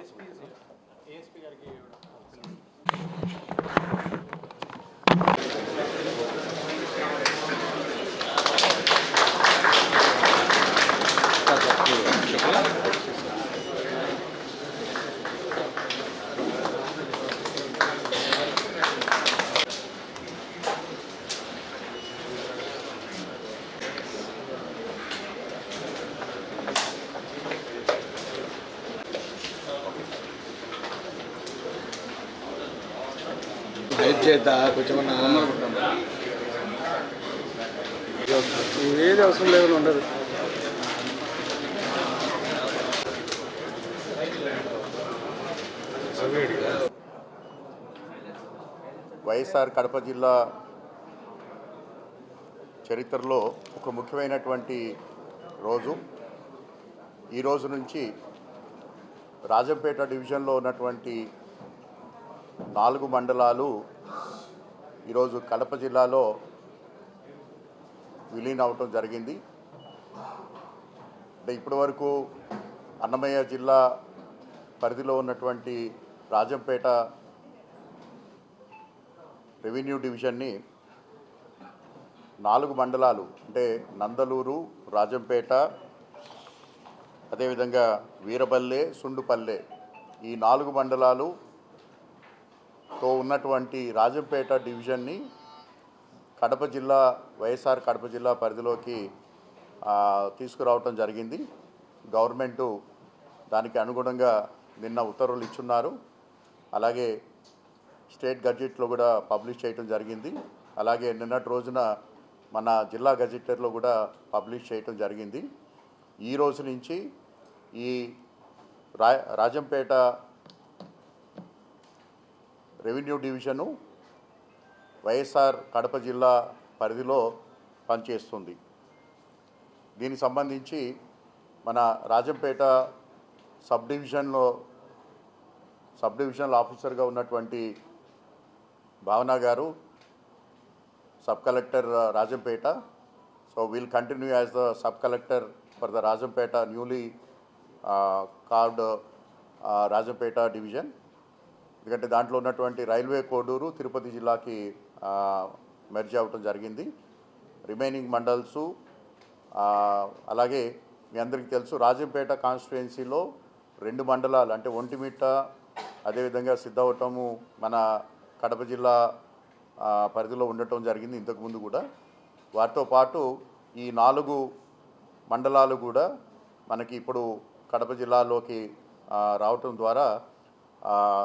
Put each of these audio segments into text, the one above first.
ASP is here. ASP help చేద్దా? కొంచెం ఏది అవసరం లేదు ఉండదు. వైఎస్ఆర్ కడప జిల్లా చరిత్రలో ఒక ముఖ్యమైనటువంటి రోజు. ఈ రోజు నుంచి రాజంపేట డివిజన్లో ఉన్నటువంటి నాలుగు మండలాలు ఈరోజు కడప జిల్లాలో విలీనం అవటం జరిగింది. అంటే ఇప్పటివరకు అన్నమయ్య జిల్లా పరిధిలో ఉన్నటువంటి రాజంపేట రెవెన్యూ డివిజన్ని నాలుగు మండలాలు అంటే నందలూరు రాజంపేట అదేవిధంగా వీరబల్లె సుండుపల్లె ఈ నాలుగు మండలాలు తో ఉన్నటువంటి రాజంపేట డివిజన్ని కడప జిల్లా వైఎస్ఆర్ కడప జిల్లా పరిధిలోకి తీసుకురావటం జరిగింది. గవర్నమెంటు దానికి అనుగుణంగా నిన్న ఉత్తర్వులు ఇచ్చున్నారు. అలాగే స్టేట్ గజెట్లో కూడా పబ్లిష్ చేయటం జరిగింది. అలాగే నిన్నటి రోజున మన జిల్లా గజెటర్లో కూడా పబ్లిష్ చేయటం జరిగింది. ఈ రోజు నుంచి ఈ రా Rajampet revenue division YSR Kadapa జిల్లా పరిధిలో పనిచేస్తుంది. దీనికి సంబంధించి మన రాజంపేట సబ్ డివిజన్లో సబ్ డివిజనల్ ఆఫీసర్గా ఉన్నటువంటి భావన గారు sub collector Rajampet. So will continue as the sub collector for the Rajampet newly carved uh, uh, Rajampet division ఎందుకంటే దాంట్లో ఉన్నటువంటి రైల్వే కోడూరు తిరుపతి జిల్లాకి మెర్జ్ అవ్వటం జరిగింది. రిమైనింగ్ మండల్సు అలాగే మీ అందరికీ తెలుసు రాజంపేట కాన్స్టిట్యుయెన్సీలో రెండు మండలాలు అంటే ఒంటిమిట్ట అదేవిధంగా సిద్ధవటము మన కడప జిల్లా పరిధిలో ఉండటం జరిగింది ఇంతకుముందు కూడా. వాటితో పాటు ఈ నాలుగు మండలాలు కూడా మనకి ఇప్పుడు కడప జిల్లాలోకి రావటం ద్వారా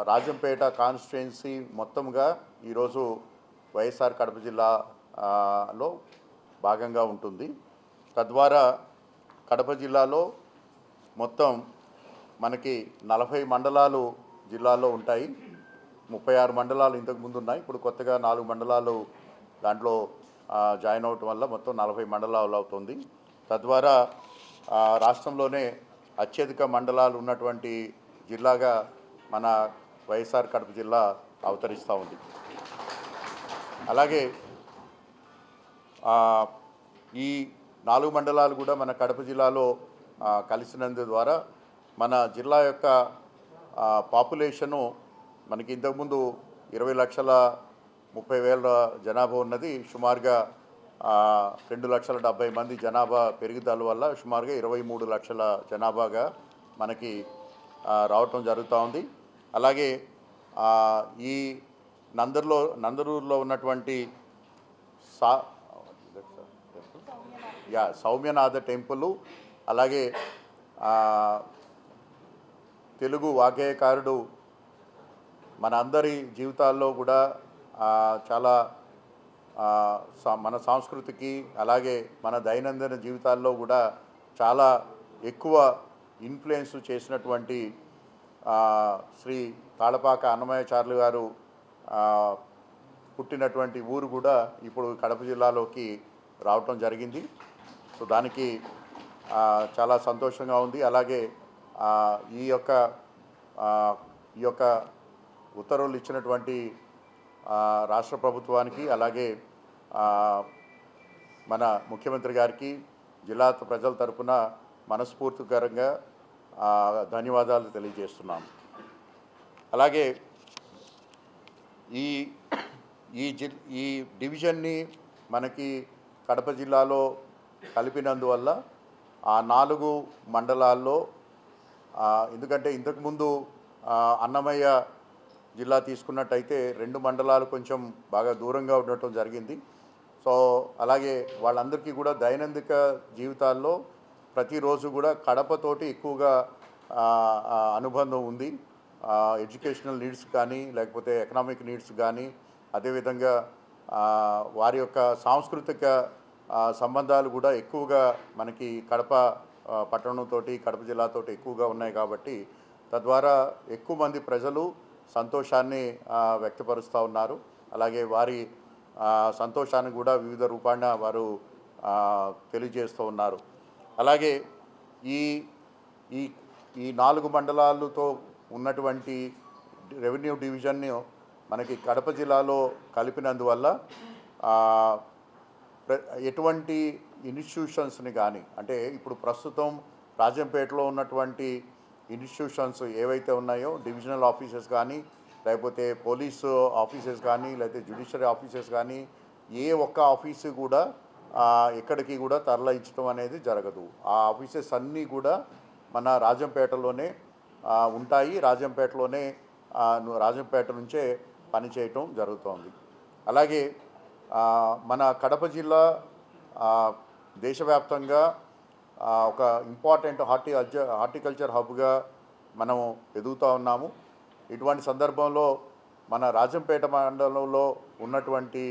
రాజంపేట కాన్స్టిట్యున్సీ మొత్తంగా ఈరోజు వైఎస్ఆర్ కడప జిల్లాలో భాగంగా ఉంటుంది. తద్వారా కడప జిల్లాలో మొత్తం మనకి నలభై మండలాలు జిల్లాలో ఉంటాయి. ముప్పై ఆరు మండలాలు ఇంతకు ముందు ఉన్నాయి. ఇప్పుడు కొత్తగా నాలుగు మండలాలు దాంట్లో జాయిన్ అవటం వల్ల మొత్తం నలభై మండలాలు అవుతుంది. తద్వారా రాష్ట్రంలోనే అత్యధిక మండలాలు ఉన్నటువంటి జిల్లాగా మన వైఎస్ఆర్ కడప జిల్లా అవతరిస్తూ ఉంది. అలాగే ఈ నాలుగు మండలాలు కూడా మన కడప జిల్లాలో కలిసినందు ద్వారా మన జిల్లా యొక్క పాపులేషను మనకి ఇంతకుముందు ఇరవై లక్షల ముప్పై వేల జనాభా ఉన్నది. సుమారుగా రెండు లక్షల డెబ్బై మంది జనాభా పెరుగుదల వల్ల సుమారుగా ఇరవై మూడు లక్షల జనాభాగా మనకి రావటం జరుగుతూ ఉంది. అలాగే ఈ నందర్లో నందరూరులో ఉన్నటువంటి సా యా సౌమ్యనాథ టెంపుల్ అలాగే తెలుగు వాగ్గేయకారుడు మన అందరి జీవితాల్లో కూడా చాలా సా- మన సంస్కృతికి అలాగే మన దైనందిన జీవితాల్లో కూడా చాలా ఎక్కువ ఇన్ఫ్లుయెన్స్ చేసినటువంటి శ్రీ తాళపాక అన్నమయ్యచార్లు గారు పుట్టినటువంటి ఊరు కూడా ఇప్పుడు కడప జిల్లాలోకి రావటం జరిగింది. సో దానికి చాలా సంతోషంగా ఉంది. అలాగే ఈ యొక్క ఈ యొక్క ఉత్తర్వులు ఇచ్చినటువంటి రాష్ట్ర ప్రభుత్వానికి అలాగే మన ముఖ్యమంత్రి గారికి జిల్లా ప్రజల తరపున మనస్ఫూర్తికరంగా ధన్యవాదాలు తెలియజేస్తున్నాం అలాగే ఈ ఈ జి ఈ డివిజన్ని మనకి కడప జిల్లాలో కలిపినందువల్ల ఆ నాలుగు మండలాల్లో ఎందుకంటే ఇంతకుముందు అన్నమయ్య జిల్లా తీసుకున్నట్టయితే రెండు మండలాలు కొంచెం బాగా దూరంగా ఉండటం జరిగింది. సో అలాగే వాళ్ళందరికీ కూడా దైనందిక జీవితాల్లో ప్రతిరోజు కూడా కడపతోటి ఎక్కువగా అనుబంధం ఉంది. ఎడ్యుకేషనల్ నీడ్స్ కానీ లేకపోతే ఎకనామిక్ నీడ్స్ కానీ అదేవిధంగా వారి యొక్క సాంస్కృతిక సంబంధాలు కూడా ఎక్కువగా మనకి కడప పట్టణంతోటి కడప జిల్లాతోటి ఎక్కువగా ఉన్నాయి కాబట్టి తద్వారా ఎక్కువ మంది ప్రజలు సంతోషాన్ని వ్యక్తపరుస్తూ ఉన్నారు. అలాగే వారి సంతోషాన్ని కూడా వివిధ రూపాన వారు తెలియజేస్తూ ఉన్నారు. అలాగే ఈ ఈ ఈ నాలుగు మండలాలతో ఉన్నటువంటి రెవెన్యూ డివిజన్ని మనకి కడప జిల్లాలో కలిపినందువల్ల ఎటువంటి ఇన్స్టిట్యూషన్స్ని కానీ అంటే ఇప్పుడు ప్రస్తుతం రాజంపేటలో ఉన్నటువంటి ఇన్స్టిట్యూషన్స్ ఏవైతే ఉన్నాయో డివిజనల్ ఆఫీసెస్ కానీ లేకపోతే పోలీసు ఆఫీసెస్ కానీ లేకపోతే జ్యుడిషియరీ ఆఫీసెస్ కానీ ఏ ఒక్క ఆఫీసు కూడా ఎక్కడికి కూడా తరలించడం అనేది జరగదు. ఆ ఆఫీసెస్ అన్నీ కూడా మన రాజంపేటలోనే ఉంటాయి. రాజంపేటలోనే రాజంపేట నుంచే పనిచేయటం జరుగుతోంది. అలాగే మన కడప జిల్లా దేశవ్యాప్తంగా ఒక ఇంపార్టెంట్ హార్టి హార్టికల్చర్ హబ్గా మనం ఎదుగుతూ ఉన్నాము. ఇటువంటి సందర్భంలో మన రాజంపేట మండలంలో ఉన్నటువంటి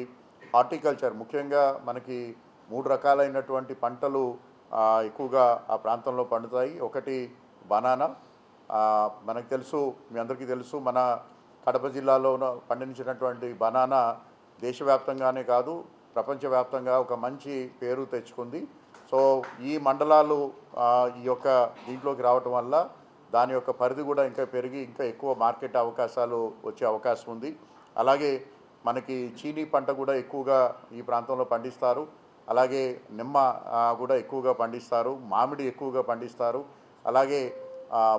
హార్టికల్చర్ ముఖ్యంగా మనకి మూడు రకాలైనటువంటి పంటలు ఎక్కువగా ఆ ప్రాంతంలో పండుతాయి. ఒకటి బనానా. మనకు తెలుసు మీ అందరికీ తెలుసు మన కడప జిల్లాలో పండించినటువంటి బనానా దేశవ్యాప్తంగానే కాదు ప్రపంచవ్యాప్తంగా ఒక మంచి పేరు తెచ్చుకుంది. సో ఈ మండలాలు ఈ యొక్క దీంట్లోకి రావటం వల్ల దాని యొక్క పరిధి కూడా ఇంకా పెరిగి ఇంకా ఎక్కువ మార్కెట్ అవకాశాలు వచ్చే అవకాశం ఉంది. అలాగే మనకి చీనీ పంట కూడా ఎక్కువగా ఈ ప్రాంతంలో పండిస్తారు. అలాగే నిమ్మ కూడా ఎక్కువగా పండిస్తారు. మామిడి ఎక్కువగా పండిస్తారు. అలాగే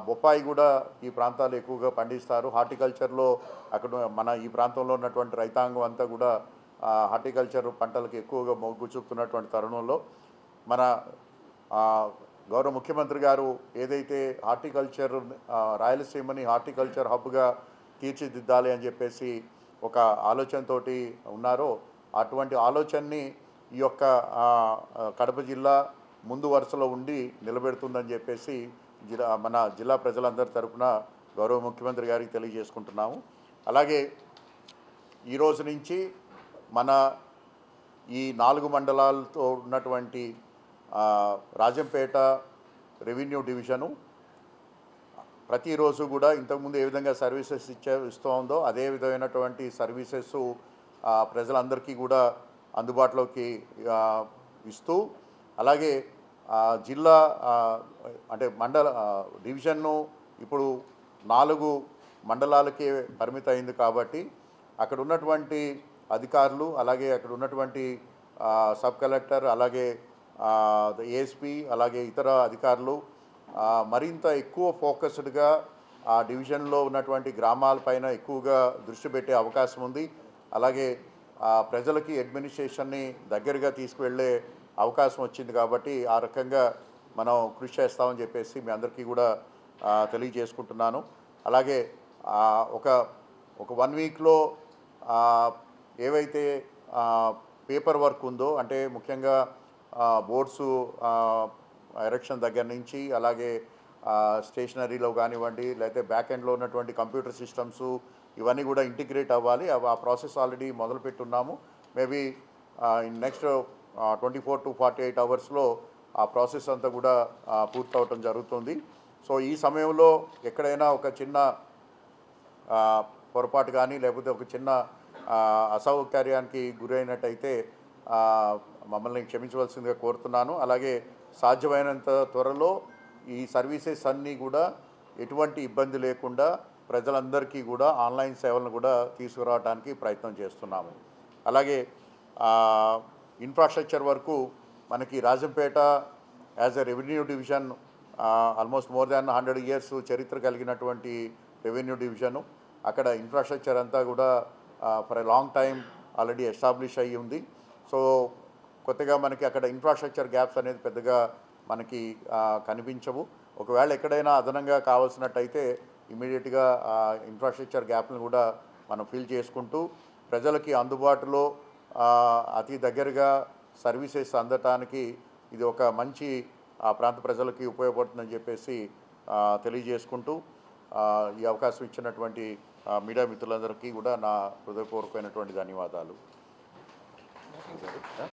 బొప్పాయి కూడా ఈ ప్రాంతాలు ఎక్కువగా పండిస్తారు. హార్టికల్చర్లో అక్కడ మన ఈ ప్రాంతంలో ఉన్నటువంటి రైతాంగం అంతా కూడా హార్టికల్చర్ పంటలకు ఎక్కువగా మొగ్గు చూపుతున్నటువంటి తరుణంలో మన గౌరవ ముఖ్యమంత్రి గారు ఏదైతే హార్టికల్చర్ రాయలసీమని హార్టికల్చర్ హబ్గా తీర్చిదిద్దాలి అని చెప్పేసి ఒక ఆలోచనతోటి ఉన్నారో అటువంటి ఆలోచనని ఈ యొక్క కడప జిల్లా ముందు వరుసలో ఉండి నిలబెడుతుందని చెప్పేసి జిల్లా మన జిల్లా ప్రజలందరి తరఫున గౌరవ ముఖ్యమంత్రి గారికి తెలియజేసుకుంటున్నాము. అలాగే ఈ రోజు నుంచి మన ఈ నాలుగు మండలాలతో ఉన్నటువంటి రాజంపేట రెవెన్యూ డివిజను ప్రతిరోజు కూడా ఇంతకుముందు ఏ విధంగా సర్వీసెస్ ఇచ్చే ఇస్తూ ఉందో అదే విధమైనటువంటి సర్వీసెస్ ప్రజలందరికీ కూడా అందుబాటులోకి ఇస్తూ అలాగే జిల్లా అంటే మండల డివిజన్ను ఇప్పుడు నాలుగు మండలాలకే పరిమితం అయింది కాబట్టి అక్కడ ఉన్నటువంటి అధికారులు అలాగే అక్కడ ఉన్నటువంటి సబ్ కలెక్టర్ అలాగే ఏఎస్పి అలాగే ఇతర అధికారులు మరింత ఎక్కువ ఫోకస్డ్గా ఆ డివిజన్లో ఉన్నటువంటి గ్రామాలపైన ఎక్కువగా దృష్టి పెట్టే అవకాశం ఉంది. అలాగే ప్రజలకి అడ్మినిస్ట్రేషన్ని దగ్గరగా తీసుకువెళ్ళే అవకాశం వచ్చింది కాబట్టి ఆ రకంగా మనం కృషి చేస్తామని చెప్పేసి మీ అందరికీ కూడా తెలియజేసుకుంటున్నాను. అలాగే ఒక ఒక వన్ వీక్లో ఏవైతే పేపర్ వర్క్ ఉందో అంటే ముఖ్యంగా బోర్డ్స్ ఎరక్షన్ దగ్గర నుంచి అలాగే స్టేషనరీలో కానివ్వండి లేకపోతే బ్యాక్ ఎండ్లో ఉన్నటువంటి కంప్యూటర్ సిస్టమ్స్ ఇవన్నీ కూడా ఇంటిగ్రేట్ అవ్వాలి. అవి ఆ process already మొదలుపెట్టున్నాము maybe in next twenty four to forty eight అవర్స్లో ఆ ప్రాసెస్ అంతా కూడా పూర్తవటం జరుగుతుంది. సో ఈ సమయంలో ఎక్కడైనా ఒక చిన్న పొరపాటు కానీ లేకపోతే ఒక చిన్న అసౌకర్యానికి గురైనట్టయితే మమ్మల్ని క్షమించవలసిందిగా కోరుతున్నాను. అలాగే సాధ్యమైనంత త్వరలో ఈ సర్వీసెస్ అన్నీ కూడా ఎటువంటి ఇబ్బంది లేకుండా ప్రజలందరికీ కూడా ఆన్లైన్ సేవలను కూడా తీసుకురావడానికి ప్రయత్నం చేస్తున్నాము. అలాగే ఇన్ఫ్రాస్ట్రక్చర్ వరకు మనకి Rajampet as a revenue division almost more than hundred years చరిత్ర కలిగినటువంటి రెవెన్యూ డివిజను అక్కడ ఇన్ఫ్రాస్ట్రక్చర్ అంతా కూడా for a long time already establish అయ్యి ఉంది. సో కొత్తగా మనకి అక్కడ ఇన్ఫ్రాస్ట్రక్చర్ గ్యాప్స్ అనేది పెద్దగా మనకి కనిపించవు. ఒకవేళ ఎక్కడైనా అదనంగా కావాల్సినట్టయితే ఇమీడియట్గా ఆ ఇన్ఫ్రాస్ట్రక్చర్ గ్యాప్లను కూడా మనం ఫిల్ చేసుకుంటూ ప్రజలకి అందుబాటులో అతి దగ్గరగా సర్వీసెస్ అందటానికి ఇది ఒక మంచి ఆ ప్రాంత ప్రజలకి ఉపయోగపడుతుందని చెప్పేసి తెలియజేసుకుంటూ ఈ అవకాశం ఇచ్చినటువంటి మీడియా మిత్రులందరికీ కూడా నా హృదయపూర్వకమైనటువంటి ధన్యవాదాలు.